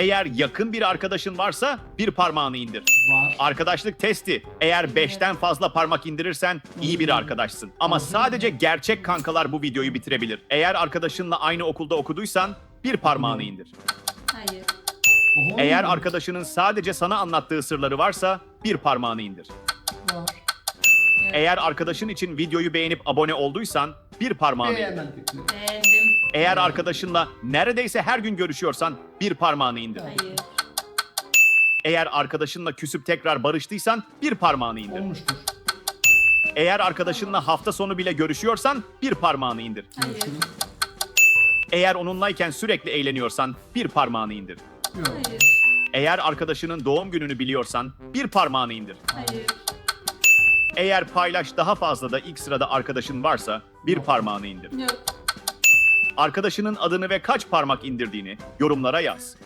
Eğer yakın bir arkadaşın varsa bir parmağını indir. Var. Arkadaşlık testi. Eğer 5'ten fazla parmak indirirsen iyi bir arkadaşsın. Ama sadece gerçek kankalar bu videoyu bitirebilir. Eğer arkadaşınla aynı okulda okuduysan bir parmağını indir. Hayır. Oho. Eğer arkadaşının sadece sana anlattığı sırları varsa bir parmağını indir. Var. Eğer arkadaşın için videoyu beğenip abone olduysan bir parmağını indir. Beğendim. Eğer arkadaşınla neredeyse her gün görüşüyorsan bir parmağını indir. Hayır. Eğer arkadaşınla küsüp tekrar barıştıysan bir parmağını indir. Olmuştur. Eğer arkadaşınla hafta sonu bile görüşüyorsan bir parmağını indir. Hayır. Eğer onunlayken sürekli eğleniyorsan bir parmağını indir. Yok. Hayır. Eğer arkadaşının doğum gününü biliyorsan bir parmağını indir. Hayır. Eğer paylaş daha fazla da ilk sırada arkadaşın varsa bir parmağını indir. Yok. Arkadaşının adını ve kaç parmak indirdiğini yorumlara yaz.